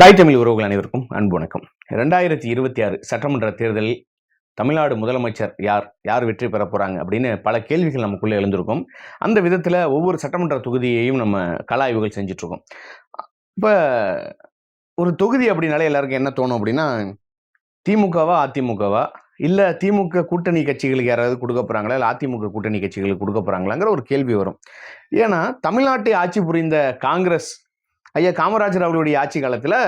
தாய் தமிழ் உறவுகள் அனைவருக்கும் அன்பு வணக்கம். ரெண்டாயிரத்தி இருபத்தி ஆறு சட்டமன்ற தேர்தலில் தமிழ்நாடு முதலமைச்சர் யார் யார் வெற்றி பெற போகிறாங்க அப்படின்னு பல கேள்விகள் நமக்குள்ளே எழுந்திருக்கும். அந்த விதத்தில் ஒவ்வொரு சட்டமன்ற தொகுதியையும் நம்ம கலாய்வுகள் ஆய்வுகள் இப்போ ஒரு தொகுதி அப்படின்னாலே எல்லாருக்கும் என்ன தோணும் அப்படின்னா திமுகவா அதிமுகவா? இல்லை திமுக கூட்டணி கட்சிகளுக்கு யாராவது கொடுக்க போகிறாங்களா இல்லை அதிமுக கூட்டணி கட்சிகளுக்கு கொடுக்க போகிறாங்களாங்கிற ஒரு கேள்வி வரும். ஏன்னா தமிழ்நாட்டை ஆட்சி புரிந்த காங்கிரஸ் ஐயா காமராஜர் அவர்களுடைய ஆட்சி காலத்தில்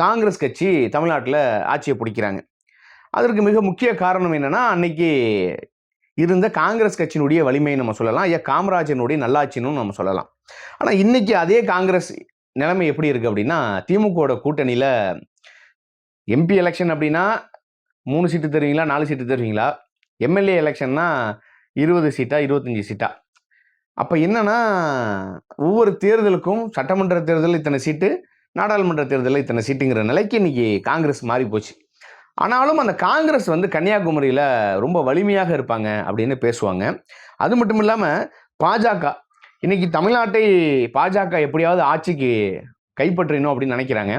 காங்கிரஸ் கட்சி தமிழ்நாட்டில் ஆட்சியை பிடிக்கிறாங்க. அதற்கு மிக முக்கிய காரணம் என்னென்னா அன்னைக்கு இருந்த காங்கிரஸ் கட்சியினுடைய வலிமையை நம்ம சொல்லலாம். ஐயா காமராஜனுடைய நல்லாட்சின்னு நம்ம சொல்லலாம். ஆனால் இன்னைக்கு அதே காங்கிரஸ் நிலைமை எப்படி இருக்குது அப்படின்னா திமுகவோட கூட்டணியில் எம்பி எலெக்ஷன் அப்படின்னா மூணு சீட்டு தருவீங்களா நாலு சீட்டு தருவீங்களா? எம்எல்ஏ எலெக்ஷன்னா இருபது சீட்டா இருபத்தஞ்சி சீட்டா? அப்போ என்னன்னா ஒவ்வொரு தேர்தலுக்கும் சட்டமன்ற தேர்தலில் இத்தனை சீட்டு நாடாளுமன்ற தேர்தலில் இத்தனை சீட்டுங்கிற நிலைக்கு இன்னைக்கு காங்கிரஸ் மாறி போச்சு. ஆனாலும் அந்த காங்கிரஸ் வந்து கன்னியாகுமரியில் ரொம்ப வலிமையாக இருப்பாங்க அப்படின்னு பேசுவாங்க. அது மட்டும் இல்லாமல் பாஜக இன்னைக்கு தமிழ்நாட்டை பாஜக எப்படியாவது ஆட்சிக்கு கைப்பற்றினோம் அப்படின்னு நினைக்கிறாங்க.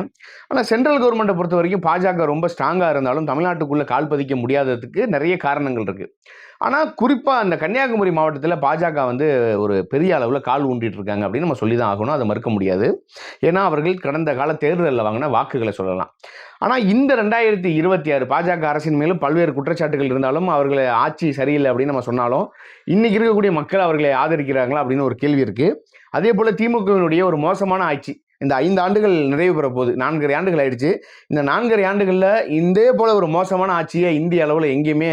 ஆனால் சென்ட்ரல் கவர்மெண்ட்டை பொறுத்த வரைக்கும் பாஜக ரொம்ப ஸ்ட்ராங்காக இருந்தாலும் தமிழ்நாட்டுக்குள்ளே கால் பதிக்க முடியாததுக்கு நிறைய காரணங்கள் இருக்குது ஆனால் குறிப்பாக அந்த கன்னியாகுமரி மாவட்டத்தில் பாஜக வந்து ஒரு பெரிய அளவில் கால் ஊண்டிட்டு இருக்காங்க அப்படின்னு நம்ம சொல்லி தான் ஆகணும். அதை மறுக்க முடியாது. ஏன்னா அவர்கள் கடந்த கால தேர்தலில் வாங்கின வாக்குகளை சொல்லலாம். ஆனால் இந்த ரெண்டாயிரத்தி இருபத்தி ஆறு பாஜக அரசின் மேலும் பல்வேறு குற்றச்சாட்டுகள் இருந்தாலும் அவர்களை ஆட்சி சரியில்லை அப்படின்னு நம்ம சொன்னாலும் இன்றைக்கி இருக்கக்கூடிய மக்கள் அவர்களை ஆதரிக்கிறாங்களா அப்படின்னு ஒரு கேள்வி இருக்குது அதே போல் திமுகவினுடைய ஒரு மோசமான ஆட்சி இந்த ஐந்து ஆண்டுகள் நிறைவு பெற போகுது நான்கரை ஆண்டுகள் ஆயிடுச்சு. இந்த நான்கரை ஆண்டுகளில் இதே போல ஒரு மோசமான ஆட்சியை இந்திய அளவில் எங்கேயுமே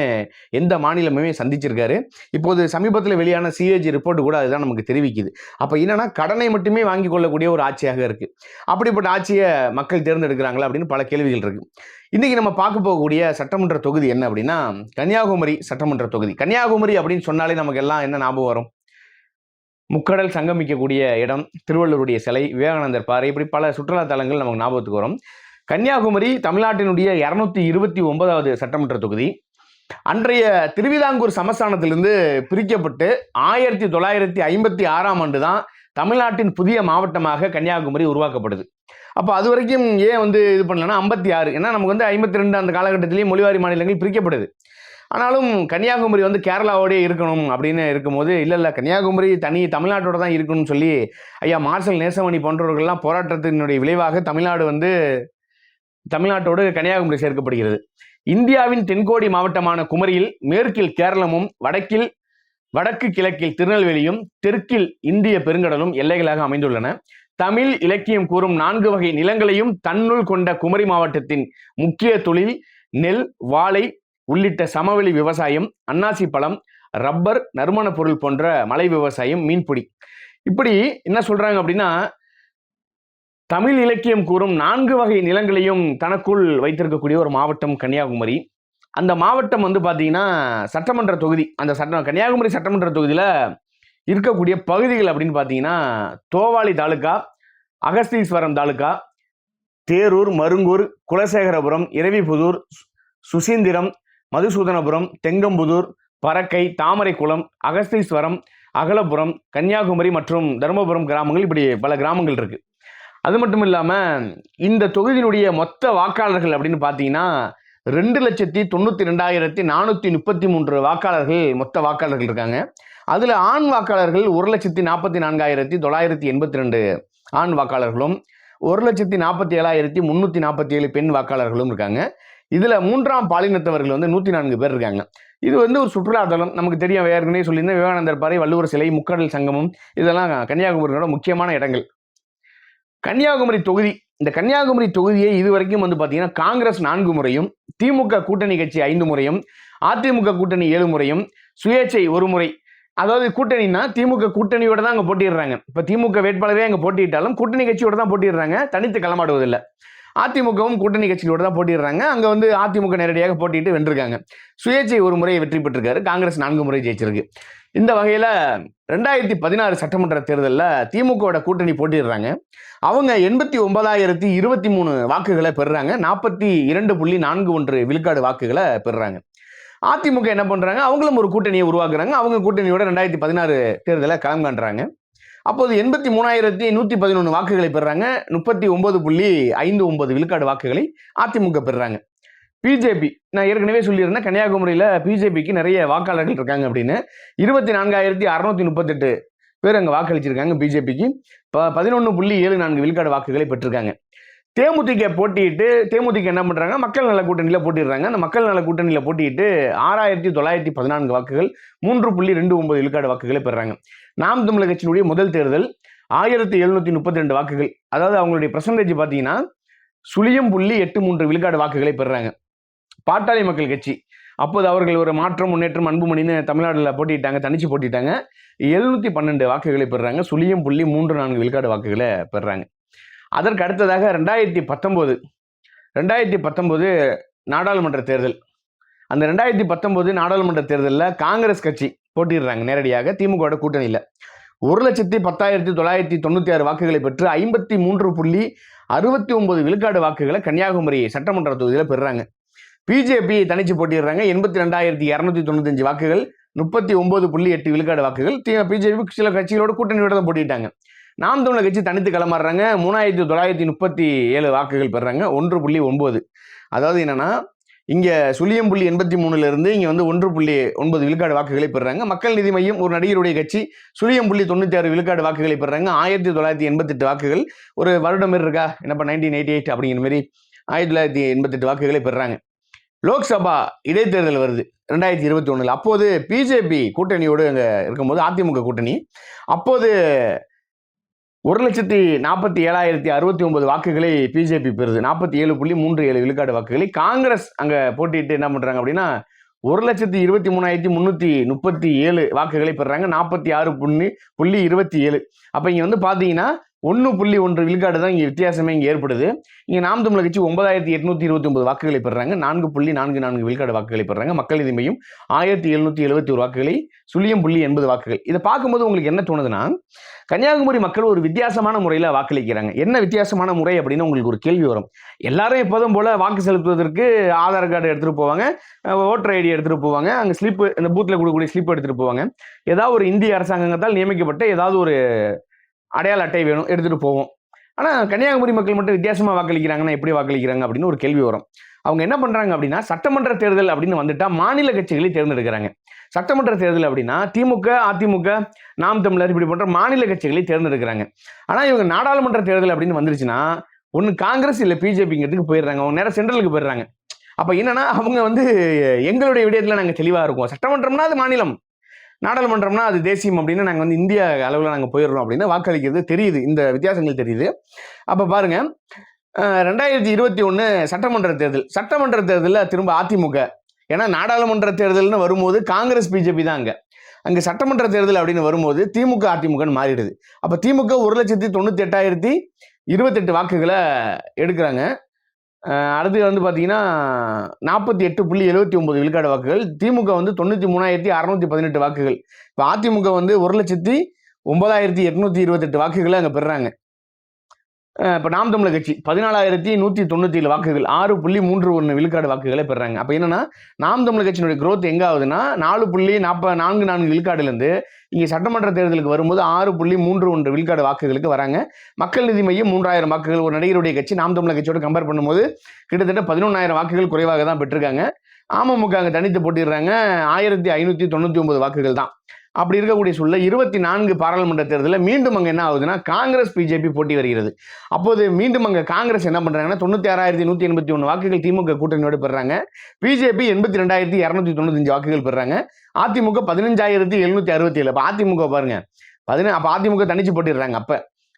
எந்த மாநிலமுமே சந்திச்சிருக்காரு. இப்போது சமீபத்தில் வெளியான சிஏஜி ரிப்போர்ட் கூட அதுதான் நமக்கு தெரிவிக்குது. அப்போ என்னென்னா கடனை மட்டுமே வாங்கி கொள்ளக்கூடிய ஒரு ஆட்சியாக இருக்குது அப்படிப்பட்ட ஆட்சியை மக்கள் தேர்ந்தெடுக்கிறாங்களா அப்படின்னு பல கேள்விகள் இருக்குது இன்றைக்கி நம்ம பார்க்க போகக்கூடிய சட்டமன்ற தொகுதி என்ன அப்படின்னா கன்னியாகுமரி சட்டமன்ற தொகுதி. கன்னியாகுமரி அப்படின்னு சொன்னாலே நமக்கு எல்லாம் என்ன ஞாபகம் வரும்? முக்கடல் சங்கமிக்கக்கூடிய இடம் திருவள்ளுவருடைய சிலை விவேகானந்தர் பாறை இப்படி பல சுற்றுலா தலங்கள் நமக்கு ஞாபகத்துக்கு வரும். கன்னியாகுமரி தமிழ்நாட்டினுடைய இரநூத்தி இருபத்தி ஒன்பதாவது சட்டமன்ற தொகுதி. அன்றைய திருவிதாங்கூர் சமஸ்தானத்திலிருந்து பிரிக்கப்பட்டு ஆயிரத்தி தொள்ளாயிரத்தி ஐம்பத்தி ஆறாம் ஆண்டு தான் தமிழ்நாட்டின் புதிய மாவட்டமாக கன்னியாகுமரி உருவாக்கப்படுது. அப்போ அது வரைக்கும் ஏன் வந்து இது பண்ணலன்னா ஐம்பத்தி ஆறு. ஏன்னா நமக்கு வந்து ஐம்பத்தி ரெண்டு அந்த காலகட்டத்திலேயே மொழிவாரி மாநிலங்கள் பிரிக்கப்படுது ஆனாலும் கன்னியாகுமரி வந்து கேரளாவோடய இருக்கணும் அப்படின்னு இருக்கும்போது இல்லை இல்லை கன்னியாகுமரி தனி தமிழ்நாட்டோட தான் இருக்கணும்னு சொல்லி ஐயா மார்சல் நேசமணி போன்றவர்கள்லாம் போராட்டத்தினுடைய விளைவாக தமிழ்நாடு வந்து தமிழ்நாட்டோடு கன்னியாகுமரி சேர்க்கப்படுகிறது. இந்தியாவின் தென்கோடி மாவட்டமான குமரியில் மேற்கில் கேரளமும் வடக்கில் வடக்கு கிழக்கில் திருநெல்வேலியும் தெற்கில் இந்திய பெருங்கடலும் எல்லைகளாக அமைந்துள்ளன. தமிழ் இலக்கியம் கூறும் நான்கு வகை நிலங்களையும் தன்னுள் கொண்ட குமரி மாவட்டத்தின் முக்கிய தொழில் நெல் வாழை உள்ளிட்ட சமவெளி விவசாயம் அன்னாசி பழம் ரப்பர் நறுமண பொருள் போன்ற மலை விவசாயம் மீன்பிடி. இப்படி என்ன சொல்றாங்க அப்படின்னா தமிழ் இலக்கியம் கூறும் நான்கு வகை நிலங்களையும் தனக்குள் வைத்திருக்கக்கூடிய ஒரு மாவட்டம் கன்னியாகுமரி. அந்த மாவட்டம் வந்து பார்த்தீங்கன்னா சட்டமன்ற தொகுதி. அந்த சட்ட கன்னியாகுமரி சட்டமன்ற தொகுதியில் இருக்கக்கூடிய பகுதிகள் அப்படின்னு பார்த்தீங்கன்னா தோவாளி தாலுக்கா அகஸ்தீஸ்வரம் தாலுக்கா தேரூர் மருங்கூர் குலசேகரபுரம் இரவிபுதூர் சுசீந்திரம் மதுசூதனபுரம் தெங்கம்புதூர் பறக்கை தாமரைக்குளம் அகஸ்தீஸ்வரம் அகலபுரம் கன்னியாகுமரி மற்றும் தருமபுரம் கிராமங்கள் இப்படி பல கிராமங்கள் இருக்கு. அது மட்டும் இல்லாமல் இந்த தொகுதியினுடைய மொத்த வாக்காளர்கள் அப்படின்னு பார்த்தீங்கன்னா ரெண்டு லட்சத்தி தொண்ணூற்றி ரெண்டாயிரத்தி நானூற்றி முப்பத்தி மூன்று வாக்காளர்கள் மொத்த வாக்காளர்கள் இருக்காங்க. அதில் ஆண் வாக்காளர்கள் ஒரு லட்சத்தி நாற்பத்தி நான்காயிரத்தி தொள்ளாயிரத்தி எண்பத்தி ரெண்டு ஆண் வாக்காளர்களும் ஒரு லட்சத்தி நாற்பத்தி ஏழாயிரத்தி முந்நூற்றி நாற்பத்தி ஏழு பெண் வாக்காளர்களும் இருக்காங்க. இதில் மூன்றாம் பாலினத்தவர்கள் வந்து நூற்றி நான்கு பேர் இருக்காங்க. இது வந்து ஒரு சுற்றுலாத்தலம் நமக்கு தெரியும் ஏற்கனவே சொல்லியிருந்தேன் விவேகானந்தர் பாறை வள்ளுவர் சிலை முக்கடல் சங்கமம் இதெல்லாம் கன்னியாகுமரியோட முக்கியமான இடங்கள். கன்னியாகுமரி தொகுதி. இந்த கன்னியாகுமரி தொகுதியை இதுவரைக்கும் வந்து பார்த்தீங்கன்னா காங்கிரஸ் நான்கு முறையும் திமுக கூட்டணி கட்சி ஐந்து முறையும் அதிமுக கூட்டணி ஏழு முறையும் சுயேட்சை ஒரு முறை. அதாவது கூட்டணினா திமுக கூட்டணியோட தான் அங்கே போட்டிடுறாங்க இப்போ திமுக வேட்பாளரே அங்கே போட்டியிட்டாலும் கூட்டணி கட்சியோட தான் போட்டிடுறாங்க தனித்து களமாடுவதில்லை. அதிமுகவும் கூட்டணி கட்சிகளோட தான் போட்டிடுறாங்க அங்கே வந்து அதிமுக நேரடியாக போட்டிட்டு வென்றிருக்காங்க. சுயேட்சை ஒரு முறை வெற்றி பெற்றிருக்காரு. காங்கிரஸ் நான்கு முறை ஜெயிச்சிருக்கு. இந்த வகையில் ரெண்டாயிரத்தி பதினாறு சட்டமன்ற தேர்தலில் திமுகவோட கூட்டணி போட்டிடுறாங்க அவங்க எண்பத்தி ஒன்பதாயிரத்தி இருபத்தி மூணு வாக்குகளை பெறுறாங்க. நாற்பத்தி இரண்டு புள்ளி நான்கு ஒன்று விழுக்காடு வாக்குகளை பெறுறாங்க. அதிமுக என்ன பண்ணுறாங்க அவங்களும் ஒரு கூட்டணியை உருவாக்குறாங்க. அவங்க கூட்டணியோட ரெண்டாயிரத்தி பதினாறு தேர்தலை களம் காண்றாங்க. அப்போது எண்பத்தி மூணாயிரத்தி நூற்றி பதினொன்று வாக்குகளை பெறுறாங்க முப்பத்தி ஒன்பது புள்ளி ஐந்து ஒன்பது விழுக்காடு வாக்குகளை அதிமுக பெறுறாங்க பிஜேபி நான் ஏற்கனவே சொல்லியிருந்தேன் கன்னியாகுமரியில் பிஜேபிக்கு நிறைய வாக்காளர்கள் இருக்காங்க அப்படின்னு. இருபத்தி நான்காயிரத்தி அறுநூத்தி முப்பத்தெட்டு பேர் அங்கே வாக்களிச்சிருக்காங்க பிஜேபிக்கு. ப பதினொன்று புள்ளி ஏழு நான்கு விழுக்காடு வாக்குகளை பெற்றிருக்காங்க. தேமுதிக போட்டியிட்டு தேமுதிக என்ன பண்ணுறாங்க மக்கள் நல கூட்டணியில் போட்டிடுறாங்க. அந்த மக்கள் நல கூட்டணியில் போட்டியிட்டு ஆறாயிரத்தி தொள்ளாயிரத்தி பதினான்கு வாக்குகள் மூன்று புள்ளி ரெண்டு ஒன்பது விழுக்காடு வாக்குகளை பெறாங்க. நாம் தமிழக கட்சியினுடைய முதல் தேர்தல் ஆயிரத்தி எழுநூத்தி முப்பத்தி ரெண்டு வாக்குகள். அதாவது அவங்களுடைய பர்சன்டேஜ் பார்த்தீங்கன்னா சுழியம் புள்ளி எட்டு மூன்று விழுக்காடு வாக்குகளை பெறுறாங்க பாட்டாளி மக்கள் கட்சி. அப்போது அவர்கள் ஒரு மாற்றம் முன்னேற்றம் அன்புமணின்னு தமிழ்நாட்டில் போட்டிட்டாங்க தனிச்சு போட்டிட்டாங்க. எழுநூத்தி பன்னெண்டு வாக்குகளை பெறுறாங்க சுழியம் புள்ளி மூன்று நான்கு விழுக்காடு வாக்குகளை பெறுறாங்க அதற்கு அடுத்ததாக ரெண்டாயிரத்தி பத்தொம்போது ரெண்டாயிரத்தி பத்தொம்போது நாடாளுமன்ற தேர்தல். அந்த ரெண்டாயிரத்தி பத்தொம்போது நாடாளுமன்ற தேர்தலில் காங்கிரஸ் கட்சி போட்டிடுறாங்க நேரடியாக திமுகவோட கூட்டணியில். ஒரு லட்சத்தி பத்தாயிரத்தி தொள்ளாயிரத்தி தொண்ணூற்றி ஆறு வாக்குகளை பெற்று ஐம்பத்தி மூன்று புள்ளி அறுபத்தி ஒன்பது விழுக்காடு வாக்குகளை கன்னியாகுமரி சட்டமன்ற தொகுதியில் பெறுறாங்க. பிஜேபி தனிச்சு போட்டிடுறாங்க எண்பத்தி ரெண்டாயிரத்தி இரநூத்தி தொண்ணூத்தஞ்சு வாக்குகள் முப்பத்தி ஒன்பது புள்ளி எட்டு விழுக்காடு வாக்குகள் பிஜேபி சில கட்சிகளோட கூட்டணியோட தான் போட்டிட்டாங்க நாம் தமிழர் கட்சி தனித்து களமாடுறாங்க மூணாயிரத்தி தொள்ளாயிரத்தி முப்பத்தி ஏழு வாக்குகள் பெறுறாங்க ஒன்று புள்ளி ஒன்பது. அதாவது என்னன்னா இங்கே சுழியம் புள்ளி எண்பத்தி மூணுல இருந்து இங்கே வந்து ஒன்று புள்ளி ஒன்பது விழுக்காடு வாக்குகளை பெறுறாங்க மக்கள் நீதி மையம் ஒரு நடிகருடைய கட்சி சுழியம் புள்ளி தொண்ணூற்றி ஆறு விழுக்காடு வாக்குகளை பெறுறாங்க ஆயிரத்தி தொள்ளாயிரத்தி எண்பத்தெட்டு வாக்குகள் ஒரு வருடம் மாரி இருக்கா? என்னப்பா நைன்டீன் எயிட்டி எயிட் அப்படிங்கிற மாதிரி ஆயிரத்தி தொள்ளாயிரத்தி எண்பத்தெட்டு வாக்குகளை பெறுறாங்க லோக்சபா இடைத்தேர்தல் வருது. ரெண்டாயிரத்தி இருபத்தி ஒன்றில் அப்போது பிஜேபி கூட்டணியோடு அங்கே இருக்கும்போது அதிமுக கூட்டணி. அப்போது ஒரு லட்சத்தி நாற்பத்தி ஏழாயிரத்தி அறுபத்தி ஒன்பது வாக்குகளை பிஜேபி பெறுது. நாற்பத்தி ஏழு புள்ளி மூன்று ஏழு விழுக்காடு வாக்குகளை காங்கிரஸ் அங்கே போட்டிட்டு என்ன பண்ணுறாங்க அப்படின்னா ஒரு லட்சத்தி இருபத்தி மூணாயிரத்தி முந்நூற்றி முப்பத்தி ஏழு வாக்குகளை பெறுறாங்க நாற்பத்தி ஆறு புள்ளி புள்ளி இருபத்தி ஏழு. அப்போ இங்கே வந்து பார்த்தீங்கன்னா ஒன்று புள்ளி ஒன்று விழுக்காடு தான் இங்கே வித்தியாசமே இங்கே ஏற்படுது. இங்கே நாம் தமிழர் கட்சி ஒன்பதாயிரத்தி எட்நூத்தி இருபத்தி ஒன்பது வாக்குகளை பெறாங்க நான்கு புள்ளி நான்கு நான்கு விழுக்காடு வாக்குகளை பெறாங்க மக்கள் நீதி மையம் ஆயிரத்தி எழுநூத்தி எழுபத்தி ஒரு வாக்குகளை சுழியம் புள்ளி எண்பது வாக்குகள். இதை பார்க்கும்போது உங்களுக்கு என்ன தோணுதுன்னா கன்னியாகுமரி மக்கள் ஒரு வித்தியாசமான முறையில் வாக்களிக்கிறாங்க. என்ன வித்தியாசமான முறை அப்படின்னு உங்களுக்கு ஒரு கேள்வி வரும். எல்லாரும் எப்போதும் போல வாக்கு செலுத்துவதற்கு ஆதார் கார்டு எடுத்துகிட்டு போவாங்க. ஓட்டர் ஐடி எடுத்துகிட்டு போவாங்க. அங்கே ஸ்லிப்பு இந்த பூத்தில் கொடுக்கக்கூடிய ஸ்லிப் எடுத்துகிட்டு போவாங்க. ஏதாவது ஒரு இந்திய அரசாங்கத்தால் நியமிக்கப்பட்ட ஏதாவது ஒரு அடையாள அட்டை வேணும் எடுத்துகிட்டு போவோம். ஆனால் கன்னியாகுமரி மக்கள் மட்டும் வித்தியாசமாக வாக்களிக்கிறாங்கன்னா எப்படி வாக்களிக்கிறாங்க அப்படின்னு ஒரு கேள்வி வரும். அவங்க என்ன பண்ணுறாங்க அப்படின்னா சட்டமன்ற தேர்தல் அப்படின்னு வந்துட்டா மாநில கட்சிகளை தேர்ந்தெடுக்கிறாங்க. சட்டமன்ற தேர்தல் அப்படின்னா திமுக அதிமுக நாம் தமிழர் இப்படி போன்ற மாநில கட்சிகளை தேர்ந்தெடுக்கிறாங்க. ஆனால் இவங்க நாடாளுமன்ற தேர்தல் அப்படின்னு வந்துருச்சுன்னா ஒன்று காங்கிரஸ் இல்லை பிஜேபிங்கிறதுக்கு போயிடுறாங்க. அவங்க நேரம் சென்ட்ரலுக்கு போயிடுறாங்க. அப்போ என்னன்னா அவங்க வந்து எங்களுடைய விடயத்தில் நாங்கள் தெளிவாக இருக்கோம். சட்டமன்றம்னா அது மாநிலம். நாடாளுமன்றம்னா அது தேசியம் அப்படின்னு நாங்கள் வந்து இந்திய அளவில் நாங்கள் போயிடுறோம் அப்படின்னு வாக்களிக்கிறது தெரியுது. இந்த வித்தியாசங்கள் தெரியுது. அப்போ பாருங்க. ரெண்டாயிரத்தி இருபத்தி ஒன்று சட்டமன்ற தேர்தல். சட்டமன்ற தேர்தலில் திரும்ப அதிமுக. ஏன்னா நாடாளுமன்ற தேர்தல்னு வரும்போது காங்கிரஸ் பிஜேபி தான் அங்கே. அங்கே சட்டமன்ற தேர்தல் அப்படின்னு வரும்போது திமுக அதிமுகன்னு மாறிடுது. அப்போ திமுக ஒரு லட்சத்தி தொண்ணூற்றி எட்டாயிரத்தி இருபத்தெட்டு வாக்குகளை எடுக்கிறாங்க. அடுத்து வந்து பார்த்தீங்கன்னா நாற்பத்தி எட்டு புள்ளி எழுபத்தி ஒன்பது விழுக்காடு வாக்குகள். திமுக வந்து தொண்ணூற்றி மூணாயிரத்தி அறநூற்றி பதினெட்டு வாக்குகள். இப்போ அதிமுக வந்து ஒரு லட்சத்தி ஒன்பதாயிரத்தி எட்நூற்றி இருபத்தெட்டு வாக்குகளை அங்கே பெறுறாங்க. இப்போ நாம் தமிழர் கட்சி பதினாலாயிரத்தி நூற்றி தொண்ணூற்றி ஏழு வாக்குகள் ஆறு புள்ளி மூன்று ஒன்று விழுக்காடு வாக்குகளை பெறாங்க. அப்போ என்னன்னா நாம் தமிழர் கட்சியினுடைய க்ரோத் எங்கே ஆகுதுன்னா நாலு புள்ளி நாற்ப நான்கு நான்கு விழுக்காடுலேருந்து இங்கே சட்டமன்ற தேர்தலுக்கு வரும்போது ஆறு புள்ளி மூன்று ஒன்று விழுக்காடு வாக்குகளுக்கு வராங்க. மக்கள் நீதி மையம் மூன்றாயிரம் வாக்குகள். ஒரு நடிகருடைய கட்சி நாம் தமிழர் கட்சியோட கம்பேர் பண்ணும்போது கிட்டத்தட்ட பதினொன்றாயிரம் வாக்குகள் குறைவாக தான் பெற்றிருக்காங்க. அமமுக அங்கே தனித்து போட்டிடுறாங்க. ஆயிரத்தி ஐநூற்றி தொண்ணூற்றி ஒன்பது வாக்குகள் தான். அப்படி இருக்கக்கூடிய சூழலில் இருபத்தி நான்கு பாராளுமன்ற தேர்தலில் மீண்டும் அங்கே என்ன ஆகுதுன்னா காங்கிரஸ் பிஜேபி போட்டி வருகிறது. அப்போது மீண்டும் அங்கே காங்கிரஸ் என்ன பண்ணுறாங்கன்னா தொண்ணூற்றி ஆறாயிரத்தி நூற்றி எண்பத்தி ஒன்று வாக்குகள் திமுக கூட்டணியோடு பெறாங்க பிஜேபி எண்பத்தி ரெண்டாயிரத்தி இரநூத்தி தொண்ணூத்தஞ்சு வாக்குகள் பெறாங்க அதிமுக பதினஞ்சாயிரத்தி எழுநூற்றி அறுபத்தி ஏழு அப்போ அதிமுக பாருங்க பதின அப்போ அதிமுக தனிச்சு போட்டிடுறாங்க. அப்போ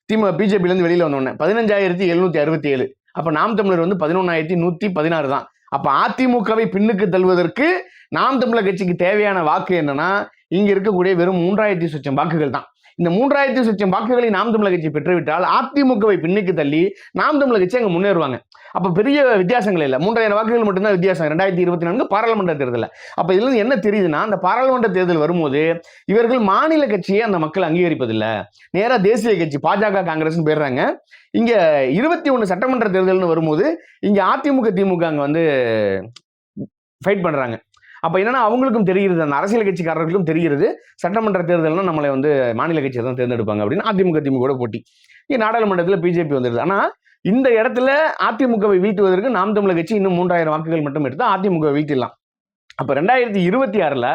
திமுக பிஜேபிலேருந்து வெளியில் வந்தோடனே பதினஞ்சாயிரத்தி எழுநூற்றி அறுபத்தி ஏழு அப்போ நாம் தமிழர் வந்து பதினொன்றாயிரத்தி நூற்றி பதினாறு தான். அப்போ அதிமுகவை பின்னுக்கு தள்ளுவதற்கு நாம் தமிழர் கட்சிக்கு தேவையான வாக்கு என்னன்னா இங்க இருக்கக்கூடிய வெறும் மூன்றாயிரத்தி சொச்சம் வாக்குகள் தான். இந்த மூன்றாயிரத்தி சொச்சம் வாக்குகளை நாம் தமிழக கட்சி பெற்றுவிட்டால் அதிமுகவை பின்னுக்கு தள்ளி நாம் தமிழக கட்சி அங்கே முன்னேறுவாங்க. அப்போ பெரிய வித்தியாசங்கள் இல்லை. மூன்றாயிரம் வாக்குகள் மட்டும்தான் வித்தியாசம். ரெண்டாயிரத்தி இருபத்தி நான்கு பாராளுமன்ற தேர்தலில். அப்போ இதுலேருந்து என்ன தெரியுதுன்னா அந்த பாராளுமன்ற தேர்தல் வரும்போது இவர்கள் மாநில கட்சியை அந்த மக்கள் அங்கீகரிப்பதில்லை. நேராக தேசிய கட்சி பாஜக காங்கிரஸ்னு போயிடுறாங்க. இங்க இருபத்தி ஒன்று சட்டமன்ற தேர்தல்னு வரும்போது இங்க அதிமுக திமுக அங்கே வந்து ஃபைட் பண்றாங்க. அப்போ என்னன்னா அவங்களுக்கும் தெரிகிறது அந்த அரசியல் கட்சிக்காரர்களுக்கும் தெரிகிறது சட்டமன்ற தேர்தல்னா நம்மளை வந்து மாநில கட்சியை தான் தேர்ந்தெடுப்பாங்க அப்படின்னு அதிமுக திமுக போட்டி. இங்கே நாடாளுமன்றத்தில் பிஜேபி வந்துடுது ஆனால் இந்த இடத்துல அதிமுகவை வீழ்த்துவதற்கு நாம் தமிழர் கட்சி இன்னும் மூன்றாயிரம் வாக்குகள் மட்டும் எடுத்து அதிமுக வீழ்த்திடலாம். அப்போ ரெண்டாயிரத்தி இருபத்தி ஆறில்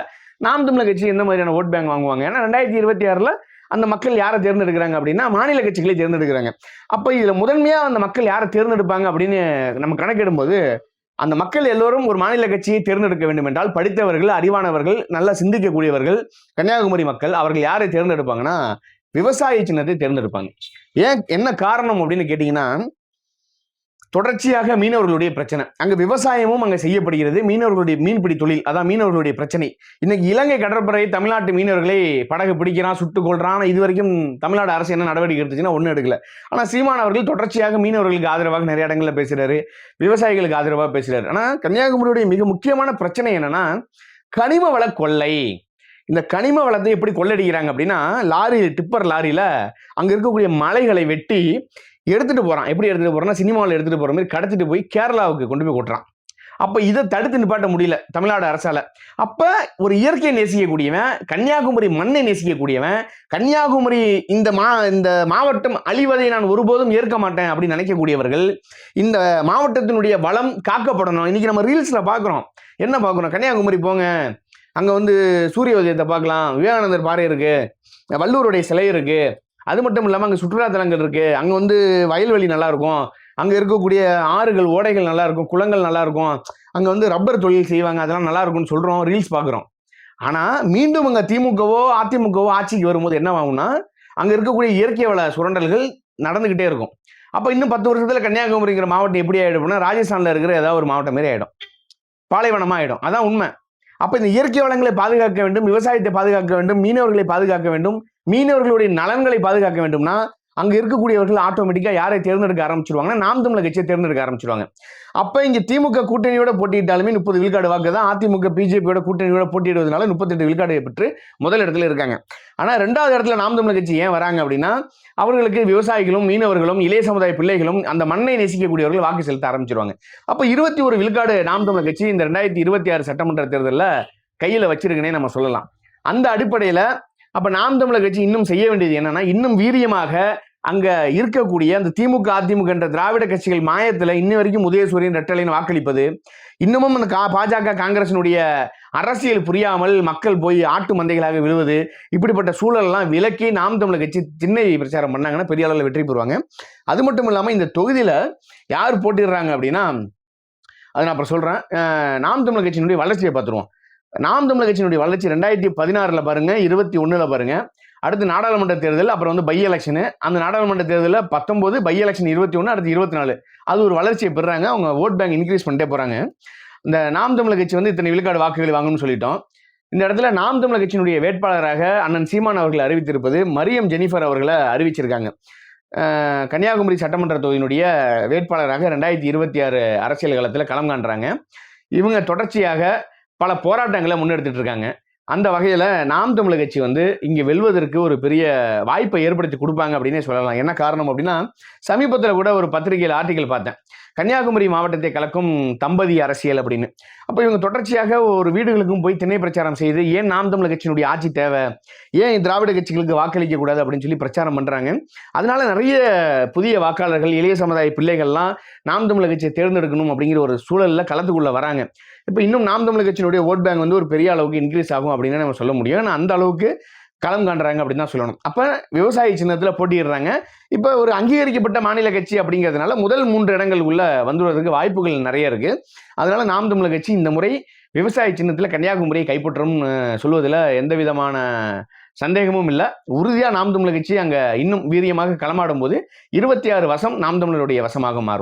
நாம் தமிழர் கட்சி எந்த மாதிரியான ஓட் பேங்க் வாங்குவாங்க? ஏன்னா ரெண்டாயிரத்தி இருபத்தி ஆறில் அந்த மக்கள் யாரை தேர்ந்தெடுக்கிறாங்க அப்படின்னா மாநில கட்சிகளை தேர்ந்தெடுக்கிறாங்க. அப்போ இதில் முதன்மையாக அந்த மக்கள் யாரை தேர்ந்தெடுப்பாங்க அப்படின்னு நம்ம கணக்கிடும்போது அந்த மக்கள் எல்லோரும் ஒரு மாநில கட்சியை தேர்ந்தெடுக்க வேண்டும் என்றால் படித்தவர்கள் அறிவானவர்கள் நல்லா சிந்திக்கக்கூடியவர்கள் கன்னியாகுமரி மக்கள் அவர்கள் யாரை தேர்ந்தெடுப்பாங்கன்னா விவசாய சின்னத்தை தேர்ந்தெடுப்பாங்க. ஏன் என்ன காரணம் அப்படின்னு கேட்டீங்கன்னா தொடர்ச்சியாக மீனவர்களுடைய பிரச்சனை. அங்கே விவசாயமும் அங்கே செய்யப்படுகிறது. மீனவர்களுடைய மீன்பிடி தொழில் அதான் மீனவர்களுடைய பிரச்சனை. இன்னைக்கு இலங்கை கடற்படை தமிழ்நாட்டு மீனவர்களை படகு பிடிக்கிறான் சுட்டுக் கொள்றான் இது வரைக்கும் தமிழ்நாடு அரசு என்ன நடவடிக்கை எடுத்துச்சுன்னா ஒன்றும் எடுக்கல. ஆனால் சீமான் அவர்கள் தொடர்ச்சியாக மீனவர்களுக்கு ஆதரவாக நிறைய இடங்கள்ல பேசுகிறாரு விவசாயிகளுக்கு ஆதரவாக பேசுகிறாரு ஆனால் கன்னியாகுமரியுடைய மிக முக்கியமான பிரச்சனை என்னன்னா கனிம வள கொள்ளை. இந்த கனிம வளத்தை எப்படி கொள்ளடிக்கிறாங்க அப்படின்னா லாரி டிப்பர் லாரியில் அங்க இருக்கக்கூடிய மலைகளை வெட்டி எடுத்துகிட்டு போகிறான் எப்படி எடுத்துகிட்டு போகிறான்னா சினிமாவில் எடுத்துகிட்டு போகிற மாதிரி கடத்திட்டு போய் கேரளாவுக்கு கொண்டு போய் கொட்டுறான். அப்போ இதை தடுத்து நிப்பாட்ட முடியல தமிழ்நாடு அரசால. அப்போ ஒரு இயற்கையை நேசிக்கக்கூடியவன் கன்னியாகுமரி மண்ணை நேசிக்கக்கூடியவன் கன்னியாகுமரி இந்த மா இந்த மாவட்டம் அழிவதை நான் ஒருபோதும் ஏற்க மாட்டேன் அப்படின்னு நினைக்கக்கூடியவர்கள் இந்த மாவட்டத்தினுடைய வளம் காக்கப்படணும். இன்னைக்கு நம்ம ரீல்ஸில் பார்க்குறோம் என்ன பார்க்குறோம் கன்னியாகுமரி போங்க. அங்கே வந்து சூரிய உதயத்தை பார்க்கலாம். விவேகானந்தர் பாறை இருக்குது வல்லூருடைய சிலை இருக்குது அது மட்டும் இல்லாமல் அங்கே சுற்றுலாத்தலங்கள் இருக்குது அங்கே வந்து வயல்வெளி நல்லாயிருக்கும். அங்கே இருக்கக்கூடிய ஆறுகள் ஓடைகள் நல்லாயிருக்கும். குளங்கள் நல்லாயிருக்கும். அங்கே வந்து ரப்பர் தொழில் செய்வாங்க. அதெல்லாம் நல்லா இருக்கும்னு சொல்கிறோம் ரீல்ஸ் பார்க்குறோம் ஆனால் மீண்டும் அங்கே திமுகவோ அதிமுகவோ ஆட்சிக்கு வரும்போது என்ன ஆகும்னா அங்கே இருக்கக்கூடிய இயற்கை வள சுரண்டல்கள் நடந்துக்கிட்டே இருக்கும். அப்போ இன்னும் பத்து வருஷத்தில் கன்னியாகுமரிங்கிற மாவட்டம் எப்படி ஆகிடும்னா ராஜஸ்தானில் இருக்கிற ஏதாவது ஒரு மாவட்டம் மாதிரி ஆகிடும் பாலைவனமாக ஆகிடும் அதான் உண்மை. அப்போ இந்த இயற்கை வளங்களை பாதுகாக்க வேண்டும் விவசாயத்தை பாதுகாக்க வேண்டும் மீனவர்களை பாதுகாக்க வேண்டும் மீனவர்களுடைய நலன்களை பாதுகாக்க வேண்டும்னா அங்கே இருக்கக்கூடியவர்கள் ஆட்டோமேட்டிக்காக யாரை தேர்ந்தெடுக்க ஆரம்பிச்சிருவாங்கன்னா நாம் தமிழக கட்சியை தேர்ந்தெடுக்க ஆரம்பிச்சிருவாங்க. அப்போ இங்கே திமுக கூட்டணியோட போட்டியிட்டாலுமே முப்பது விழுக்காடு வாக்கு தான் அதிமுக பிஜேபியோட கூட்டணியோட போட்டியிடுவதனால முப்பத்தெட்டு விழுக்காடு பெற்று முதல் இடத்துல இருக்காங்க. ஆனால் ரெண்டாவது இடத்துல நாம் தமிழக கட்சி ஏன் வராங்க அப்படின்னா அவர்களுக்கு விவசாயிகளும் மீனவர்களும் இளைய சமுதாய பிள்ளைகளும் அந்த மண்ணை நேசிக்கக்கூடியவர்கள் வாக்கு செலுத்த ஆரம்பிச்சிருவாங்க. அப்போ இருபத்தி ஒரு விழுக்காடு நாம் தமிழக கட்சி இந்த ரெண்டாயிரத்தி இருபத்தி ஆறு சட்டமன்ற தேர்தலில் கையில் வச்சிருக்கனே நம்ம சொல்லலாம். அந்த அடிப்படையில் அப்போ நாம் தமிழர் கட்சி இன்னும் செய்ய வேண்டியது என்னன்னா இன்னும் வீரியமாக அங்க இருக்கக்கூடிய அந்த திமுக அதிமுக என்ற திராவிட கட்சிகள் மாயத்துல இன்ன வரைக்கும் உதயசூரியன் ரெட்டலைன்னு வாக்களிப்பது இன்னமும் அந்த கா பாஜக காங்கிரசினுடைய அரசியல் புரியாமல் மக்கள் போய் ஆட்டு மந்தைகளாக விழுவது இப்படிப்பட்ட சூழலெல்லாம் விலக்கி நாம் தமிழர் கட்சி சின்ன பிரச்சாரம் பண்ணாங்கன்னா பெரிய அளவில் வெற்றி பெறுவாங்க. அது மட்டும் இல்லாமல் இந்த தொகுதியில் யார் போட்டிடுறாங்க அப்படின்னா அதை நான் அப்புறம் சொல்கிறேன் நாம் தமிழர் கட்சியினுடைய வளர்ச்சியை பார்த்துருவோம். நாம் தமிழர் கட்சியினுடைய வளர்ச்சி ரெண்டாயிரத்தி பதினாறில் பாருங்க இருபத்தி ஒன்றில் பாருங்க. அடுத்து நாடாளுமன்ற தேர்தல் அப்புறம் வந்து பை எலெக்ஷனு அந்த நாடாளுமன்ற தேர்தலில் பத்தொம்போது பை எலெக்ஷன் இருபத்தி ஒன்று அடுத்து இருபத்தி நாலு. அது ஒரு வளர்ச்சியை பெறாங்க அவங்க ஓட் பேங்க் இன்க்ரீஸ் பண்ணிட்டே போகிறாங்க இந்த நாம் தமிழர் கட்சி வந்து இத்தனை விழுக்காடு வாக்குகள் வாங்கணும்னு சொல்லிட்டோம். இந்த இடத்துல நாம் தமிழர் கட்சியினுடைய வேட்பாளராக அண்ணன் சீமான் அவர்கள் அறிவித்திருப்பது மரியம் ஜெனிஃபர் அவர்களை அறிவிச்சிருக்காங்க. கன்னியாகுமரி சட்டமன்ற தொகுதியினுடைய வேட்பாளராக ரெண்டாயிரத்தி இருபத்தி ஆறு அரசியல் காலத்தில் களம் காண்றாங்க. இவங்க தொடர்ச்சியாக பல போராட்டங்களை முன்னெடுத்துட்டு இருக்காங்க. அந்த வகையில் நாம் தமிழக கட்சி வந்து இங்கே வெல்வதற்கு ஒரு பெரிய வாய்ப்பை ஏற்படுத்தி கொடுப்பாங்க அப்படின்னே சொல்லலாம். என்ன காரணம் அப்படின்னா சமீபத்தில் கூட ஒரு பத்திரிகையில் ஆர்டிக்கல் பார்த்தேன். கன்னியாகுமரி மாவட்டத்தை கலக்கும் தம்பதி அரசியல் அப்படின்னு. அப்போ இவங்க தொடர்ச்சியாக ஒரு வீடுகளுக்கும் போய் திணை பிரச்சாரம் செய்து ஏன் நாம் தமிழக கட்சியினுடைய ஆட்சி தேவை? ஏன் திராவிட கட்சிகளுக்கு வாக்களிக்க கூடாது அப்படின்னு சொல்லி பிரச்சாரம் பண்ணுறாங்க அதனால நிறைய புதிய வாக்காளர்கள் இளைய சமுதாய பிள்ளைகள்லாம் நாம் தமிழக கட்சியை தேர்ந்தெடுக்கணும் அப்படிங்கிற ஒரு சூழலில் களத்துக்குள்ளே வராங்க. இப்போ இன்னும் நாம் தமிழ் கட்சியினுடைய ஓட் பேங்க் வந்து ஒரு பெரிய அளவுக்கு இன்க்ரீஸ் ஆகும் அப்படின்னு நம்ம சொல்ல முடியும். ஆனால் அந்த அளவுக்கு களம் காண்றாங்க அப்படின்னு தான் சொல்லணும். அப்போ விவசாய சின்னத்தில் போட்டிடுறாங்க இப்போ ஒரு அங்கீகரிக்கப்பட்ட மாநில கட்சி அப்படிங்கிறதுனால முதல் மூன்று இடங்கள் உள்ள வந்துடுவதற்கு வாய்ப்புகள் நிறைய இருக்குது அதனால நாம் தமிழ் கட்சி இந்த முறை விவசாய சின்னத்தில் கன்னியாகுமரியை கைப்பற்றும் சொல்வதில் எந்த விதமான சந்தேகமும் இல்லை. உறுதியாக நாம் தமிழர் கட்சி அங்கே இன்னும் வீரியமாக களமாடும் போது இருபத்தி ஆறு வசம் நாம் தமிழருடைய வசமாக மாறும்.